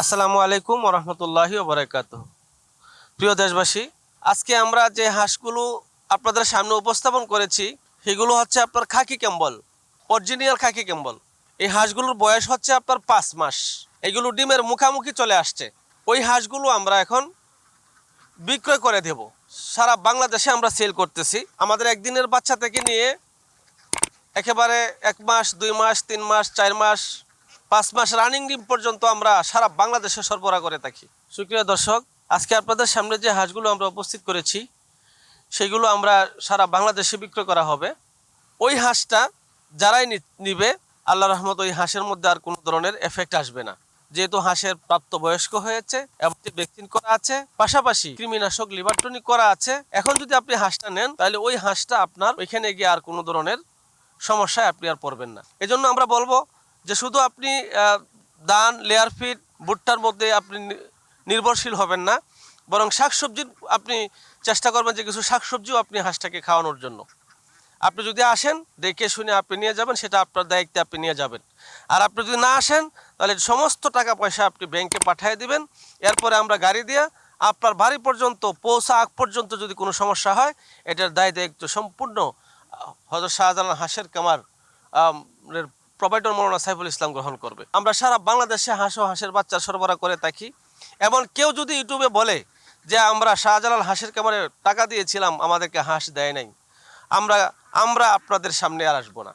আসসালামু আলাইকুম রহমতুল্লাহি ওবরাকাত প্রিয় দেশবাসী, আজকে আমরা যে হাঁসগুলো আপনাদের সামনে উপস্থাপন করেছি, সেগুলো হচ্ছে আপনার khaki Campbell original khaki Campbell এই হাঁসগুলোর বয়স হচ্ছে আপনার পাঁচ মাস। এগুলো ডিমের মুখামুখি চলে আসছে। ওই হাঁসগুলো আমরা এখন বিক্রয় করে দেব। সারা বাংলাদেশে আমরা সেল করতেছি। আমাদের একদিনের বাচ্চা থেকে নিয়ে একেবারে এক মাস, দুই মাস, তিন মাস, চার মাস পাঁচ মাস রানিং ডিম পর্যন্ত আমরা সারা বাংলাদেশে সরবরাহ করে থাকি। সুপ্রিয় দর্শক, আজকে আপনাদের সামনে যে হাঁসগুলো আমরা উপস্থিত করেছি, সেগুলো আমরা সারা বাংলাদেশে বিক্রয় করা হবে। ওই হাঁসটা যারাই নিবে আল্লাহ রহমত ওই হাঁসের মধ্যে আর কোনো ধরনের এফেক্ট আসবে না। যেহেতু হাঁসের প্রাপ্তবয়স্ক হয়েছে, এবং ভ্যাকসিন করা আছে, পাশাপাশি কৃমিনাশক লিভার টনিক করা আছে, এখন যদি আপনি হাঁসটা নেন, তাহলে ওই হাঁসটা আপনার ওইখানে গিয়ে আর কোনো ধরনের সমস্যায় আপনি আর পড়বেন না। এজন্য আমরা বলব যে শুধু আপনি দান লেয়ার ফিট ভুট্টার মধ্যে আপনি নির্ভরশীল হবেন না। বরং শাকসবজির আপনি চেষ্টা করবেন যে কিছু শাকসবজিও আপনি হাঁসটাকে খাওয়ানোর জন্য। আপনি যদি আসেন, দেখে শুনে আপনি নিয়ে যাবেন, সেটা আপনার দায়িত্বে আপনি নিয়ে যাবেন। আর আপনি যদি না আসেন, তাহলে সমস্ত টাকা পয়সা আপনি ব্যাংকে পাঠিয়ে দিবেন। এরপরে আমরা গাড়ি দিয়ে আপনার বাড়ি পর্যন্ত পৌঁছা আগ পর্যন্ত যদি কোনো সমস্যা হয়, এটার দায় দায়িত্ব সম্পূর্ণ হজরত শাহজালাল হাঁসের কামার প্রোভাইডার মৌলানা সাইফুল ইসলাম গ্রহণ করবে। আমরা সারা বাংলাদেশে হাঁস ও হাঁসের বাচ্চা সরবরাহ করে থাকি। এবং কেউ যদি ইউটিউবে বলে যে আমরা শাহজালাল হাঁসের কামারে টাকা দিয়েছিলাম, আমাদেরকে হাঁস দেয় নাই। আমরা আমরা আপনাদের সামনে আর আসব না।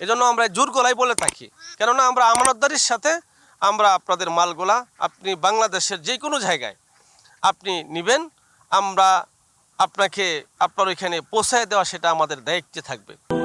এজন্য আমরা জোর গলায় বলে থাকি। কেননা আমরা আমানতদারির সাথে আমরা আপনাদের মালগুলা আপনি বাংলাদেশের যে কোনো জায়গায় আপনি নেবেন। আমরা আপনাকে, আপনার ওইখানে পৌঁছায় দেওয়া সেটা আমাদের দায়িত্বে থাকবে।